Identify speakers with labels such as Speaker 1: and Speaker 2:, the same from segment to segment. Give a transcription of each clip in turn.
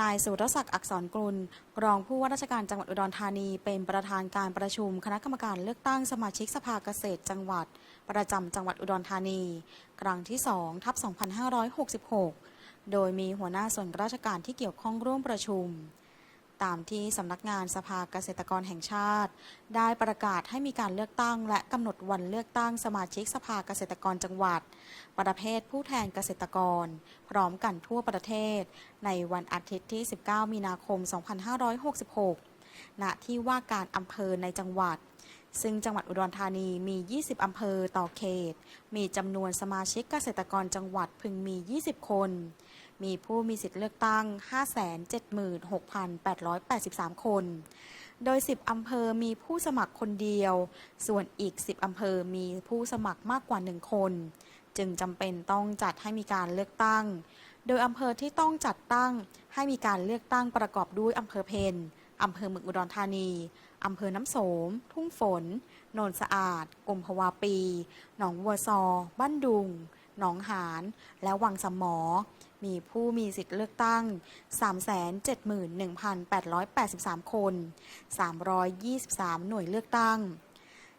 Speaker 1: นายสุรศักดิ์อักษรกุลรองผู้ว่าราชการจังหวัดอุดรธานี เป็นประธานการประชุมคณะกรรมการเลือกตั้งสมาชิกสภาเกษตรจังหวัด ประจำจังหวัดอุดรธานี ครั้งที่2ทับ 2566 โดยมีหัวหน้าส่วนราชการที่เกี่ยวข้องร่วมประชุม ตามที่สำนักงานสภาเกษตรกรแห่งชาติ ได้ประกาศให้มีการเลือกตั้ง และกำหนดวันเลือกตั้งสมาชิกสภาเกษตรกรจังหวัด ประเภทผู้แทนเกษตรกร พร้อมกันทั่วประเทศ ในวันอาทิตย์ที่ 19 มีนาคม 2566 ณ ที่ว่าการอำเภอในจังหวัดซึ่งจังหวัดอุดรธานีมี 20 อำเภอต่อเขต มีจำนวนสมาชิกเกษตรกรจังหวัดพึงมี 20 คน มีผู้มีสิทธิ์เลือกตั้ง 576,883 คน โดย 10 อำเภอมีผู้สมัครคนเดียว ส่วนอีก 10 อำเภอมีผู้สมัครมากกว่า 1 คน จึงจำเป็นต้องจัดให้มีการเลือกตั้ง โดยอำเภอที่ต้องจัดตั้งให้มีการเลือกตั้งประกอบด้วยอำเภอเพนอำเภอเมืองอุดรธานี อำเภอน้ำโสม ทุ่งฝน โนนสะอาดกรมพวาปี หนองวัวซอ บ้านดุง หนองหาน และวังสมอ มีผู้มีสิทธิ์เลือกตั้ง 371,883 คน 323 หน่วยเลือกตั้ง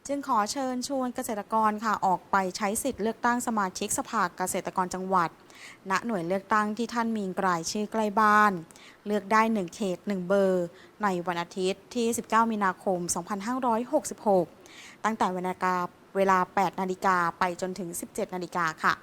Speaker 1: จึงขอเชิญชวนเกษตรกรค่ะออกไปใช้สิทธิ์เลือกตั้งสมาชิกสภาเกษตรกรจังหวัด ณ หน่วยเลือกตั้งที่ท่านมีรายชื่อใกล้บ้าน เลือกได้ 1 เขต 1 เบอร์ ในวันอาทิตย์ที่ 19 มีนาคม 2566 ตั้งแต่เวลาเวลา 8 นาฬิกาไปจนถึง 17 นาฬิกาค่ะ